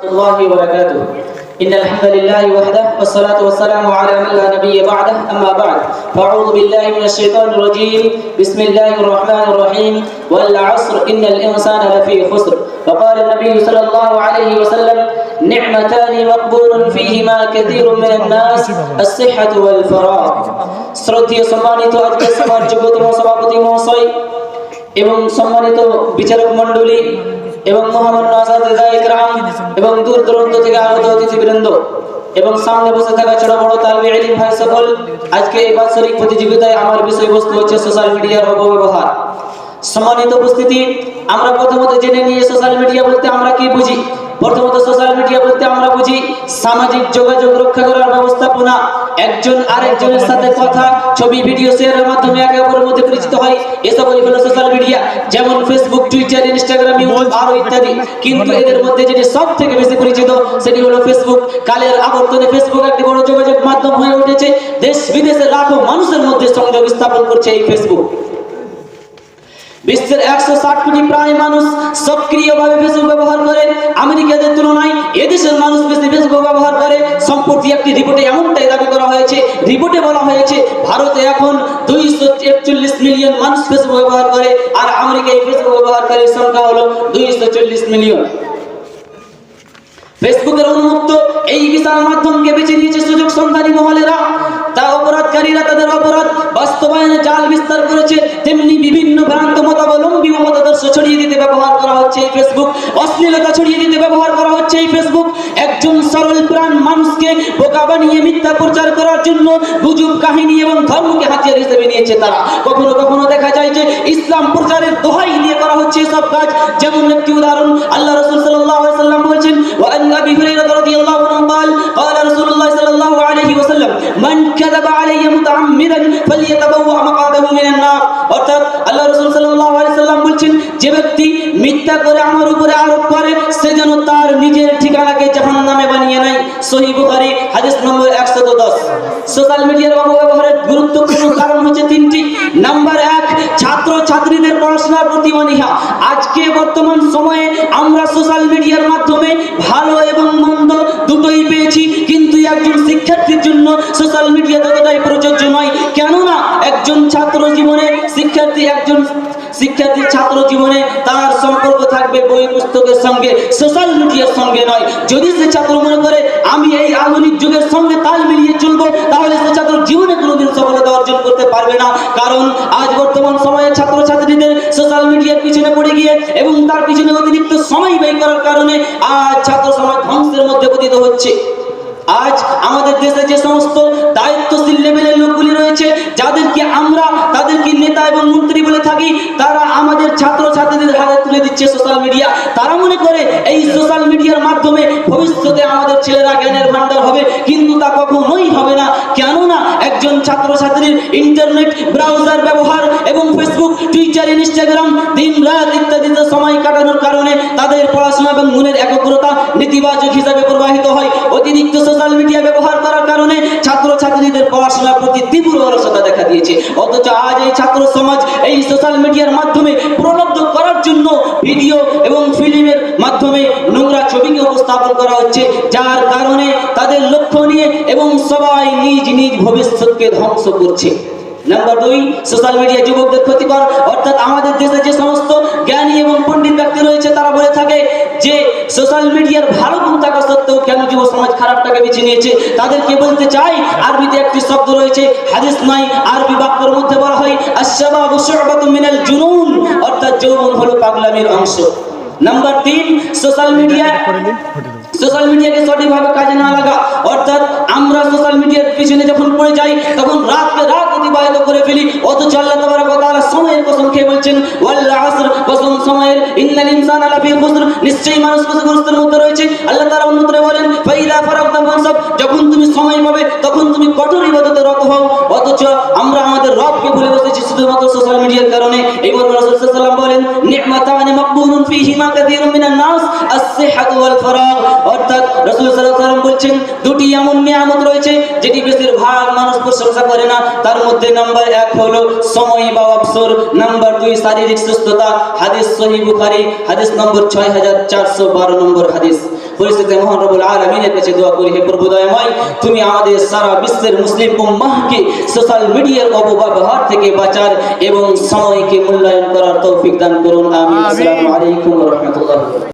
الله وبركاته إن الحمد لله وحده والصلاة والسلام على من لا نبي بعده أما بعد فأعوذ بالله من الشيطان الرجيم بسم الله الرحمن الرحيم والعصر إن الإنسان لفي خسر وقال النبي صلى الله عليه وسلم نعمتان مقبول فيهما كثير من الناس الصحة والفراغ শ্রদ্ধীয় সম্মানিত আজকে সভার যোগ্যতম সভাপতি মহাশয় এবং সম্মানিত বিচারক মণ্ডলী এবং মহামান্য ইকরাম এবং দূর দূরান্ত থেকে আগত অতিথিবৃন্দ এবং সামনে বসে থাকা ছোট বড় তালবে ইলম ভাই সকল, আজকে এই বাৎসরিক প্রতিযোগিতায় আমার বিষয়বস্তু হচ্ছে সোশ্যাল মিডিয়ার অপব্যবহার। সম্মানিত উপস্থিতি, আমরা প্রথমত জেনে নিয়ে সোশ্যাল মিডিয়া বলতে আমরা কি বুঝি? প্রথমত সোশ্যাল মিডিয়া বলতে আমরা বুঝি সামাজিক যোগাযোগ রক্ষা করার ব্যবস্থাপনা একজন আরেকজনের সাথে কথা ছবি ভিডিও শেয়ারের মাধ্যমে একে অপরের মধ্যে পরিচিত হয়। এসবই হলো সোশ্যাল মিডিয়া যেমন ফেসবুক টুইটার ইনস্টাগ্রাম ইউটিউব আরও ইত্যাদি। কিন্তু এদের মধ্যে যেটি সব থেকে বেশি পরিচিত সেটি হলো ফেসবুক কালের আবর্তনে ফেসবুক একটি বড় যোগাযোগ মাধ্যম হয়ে উঠেছে। দেশ বিদেশের লাখো মানুষের মধ্যে সংযোগ স্থাপন করছে এই ফেসবুক বিশ্বের একশো ষাট কোটি প্রায় মানুষ সক্রিয়ভাবে ফেসবুক ব্যবহার করে। আমেরিকাদের তুলনায় এদেশের মানুষ বেশি ফেসবুক ব্যবহার করে। সম্প্রতি একটি রিপোর্টে এমনটাই রিপোর্টে বলা হয়েছে, ভারতে এখন দুইশো একচল্লিশ মিলিয়ন মানুষ ফেসবুক ব্যবহার করে, আর আমেরিকায় ফেসবুক ব্যবহারকারীর সংখ্যা হলো দুইশো চল্লিশ মিলিয়ন। ফেসবুকের উন্মুক্ত এই বিশাল মাধ্যমকে বেছে নিয়েছে সুযোগ সন্ধানী মহলেরা। তা অপরাধকারীরা তাদের অপরাধ বাস্তবায়নে জাল বিস্তার করেছে, তেমনি বিভিন্ন ভ্রান্ত মতাবলম্বী ও মতাদর্শ ছড়িয়ে দিতে ব্যবহার করা হচ্ছে এই ফেসবুক অশ্লীলতা ছড়িয়ে দিতে ব্যবহার করা হচ্ছে এই ফেসবুক একজন সরল প্রাণ মানুষকে বোকা বানিয়ে মিথ্যা প্রচার করার জন্য গুজব কাহিনী এবং ধর্মকে হাতিয়ার হিসেবে নিয়েছে তারা কখনো কখনো দেখা যায় যে ইসলাম প্রচারের দোহাই দিয়ে করা হচ্ছে এসব কাজ যেমন একটি উদাহরণ আল্লাহ রসুল সাল্লাল্লাহু আলাইহি সাল্লাম বলেছেন وأن أبي هريرة رضي الله عنه قال قال رسول الله صلى الله عليه وسلم من كذب علي متعمدا فليتبوأ যে ব্যক্তি মিথ্যা করে আমার উপরে আরোপ করে, সে যেন তার নিজের ঠিকানাকে জাহান্নামে বানিয়ে নেয়। সহিহ বুখারী, হাদিস নম্বর 110 সোশ্যাল মিডিয়ার অপব্যবহারের গুরুত্বপূর্ণ কারণ হচ্ছে তিনটি। নাম্বার এক ছাত্র ছাত্রীদের পড়াশোনার প্রতি অনীহা আজকে বর্তমান সময়ে আমরা সোশ্যাল মিডিয়ার মাধ্যমে ভালো এবং মন্দ দুটোই পেয়েছি, কিন্তু একজন শিক্ষার্থীর জন্য সোশ্যাল মিডিয়া ততটাই প্রযোজ্য নয়। কেননা একজন ছাত্র জীবনে শিক্ষার্থী, একজন শিক্ষার্থী ছাত্র জীবনে তার সম্পর্ক থাকবে বই পুস্তকের সঙ্গে সোশ্যাল মিডিয়ার সঙ্গে নয়। যদি সে ছাত্র মনে করে, আমি এই আধুনিক যুগের সঙ্গে তাল মিলিয়ে চলবো তাহলে সে ছাত্র জীবনে কোনোদিন সফলতা অর্জন করতে পারবে না। কারণ আজ বর্তমান সময়ে ছাত্র ছাত্রীদের সোশ্যাল মিডিয়ার পিছনে পড়ে গিয়ে এবং তার পিছনে অতিরিক্ত সময় ব্যয় করার কারণে আজ ছাত্র সমাজ ধ্বংসের মধ্যে পতিত হচ্ছে। আজ আমাদের দেশে যে সমস্ত দায়িত্বশীল লেভেলের লোকগুলি রয়েছে যাদেরকে আমরা, তাদেরকে নেতা এবং মন্ত্রী বলে থাকি, তারা আমাদের ছাত্র ছাত্রীদের হাতে তুলে দিচ্ছে সোশ্যাল মিডিয়া তারা মনে করে এই সোশ্যাল মিডিয়ার মাধ্যমে ভবিষ্যতে আমাদের ছেলেরা জ্ঞানের ভান্ডার হবে, কিন্তু তা কখনোই হবে না। কেননা একজন ছাত্র ছাত্রীর ইন্টারনেট ব্রাউজার ব্যবহার এবং ফেসবুক টুইটার ইনস্টাগ্রাম দিন রাত ইত্যাদিতে সময় কাটানোর কারণে তাদের পড়াশোনা এবং মনের একাগ্রতা নেতিবাচক হিসাবে প্রবাহিত হয়। অতিরিক্ত সোশ্যাল মিডিয়া ব্যবহার তীব্র অলসতা দেখা দিয়েছে। অথচ আজ এই ছাত্র সমাজ এই সোশ্যাল মিডিয়ার মাধ্যমে প্রলব্ধ করার জন্য ভিডিও এবং ফিল্মের মাধ্যমে নোংরা ছবিকে উপস্থাপন করা হচ্ছে, যার কারণে তাদের লক্ষ্য নিয়ে এবং সবাই নিজ নিজ ভবিষ্যৎকে ধ্বংস করছে। নাম্বার দুই সোশ্যাল মিডিয়া যুবকদের ক্ষতিকর, অর্থাৎ আমাদের দেশে যে সমস্ত জ্ঞানী এবং পণ্ডিত ব্যক্তি রয়েছে তারা বলে থাকে যে সোশ্যাল মিডিয়ার ভালো গুণ থাকা সত্ত্বেও কেন যুব সমাজ খারাপটাকে বেছে নিয়েছে? তাদেরকে বলতে চাই, আরবিতে একটি শব্দ রয়েছে, হাদিস নাই, আরবি বাক্যের মধ্যে বলা হয় আশাবাবু শুবাতু মিনাল জুনুন, অর্থাৎ যৌবন হলো পাগলামির অংশ। নাম্বার তিন, সোশ্যাল মিডিয়া সোশ্যাল মিডিয়াকে সঠিকভাবে কাজে না লাগা, অর্থাৎ আমরা সোশ্যাল মিডিয়ার পিছনে যখন পড়ে যাই, তখন রাতকে রাত অতিবাহিত করে ফেলি, অথচ আল্লাহ তাবারক ওয়া তাআলা সময়ের কসম খেয়ে বলছেন ওয়াল আসর সময়ের, ইন্নাল ইনসানা লাফি খুসর নিশ্চয়ই মানুষ ক্ষতিগ্রস্তের মধ্যে রয়েছে। আল্লাহ তাআলা অন্যত্রে বলেন, ফাইদা ফারাগতা ফানসাব যখন তুমি সময় পাবে, তখন তুমি কঠোর ইবাদতে রত হও। অথচ আমরা আমাদের রবকে ভুলে বসেছি শুধুমাত্র সোশ্যাল মিডিয়ার কারণে। এই মর্মে রাসূল সাল্লাল্লাহু আলাইহি ওয়াসাল্লাম বলেন, নি'মাতানি মাকবুলুন ফীহিমা কাসীরুম মিনান নাস আস-সিহহাতু ওয়াল ফারাগ। অর্থাৎ রসুল বলছেন দুটি এমন নিয়ামত রয়েছে যেটি বেশিরভাগ মানুষ প্রশংসা করে না। তার মধ্যে নাম্বার এক হলো সময় বা অবসর নাম্বার দুই শারীরিক সুস্থতা হাদিস সহিহ বুখারী হাদিস নম্বর ছয় হাজার চারশো বারো নম্বর হাদিস। পরিস্থিতি মহান রবুল আলমিনের কাছে দোয়া করি হে প্রভু দয়াময় তুমি আমাদের সারা বিশ্বের মুসলিম উম্মাহকে সোশ্যাল মিডিয়ার অপব্যবহার থেকে বাঁচার এবং সময়কে মূল্যায়ন করার তৌফিক দান করুন। আমিন। আসসালামু আলাইকুম রাহমাতুল্লাহ।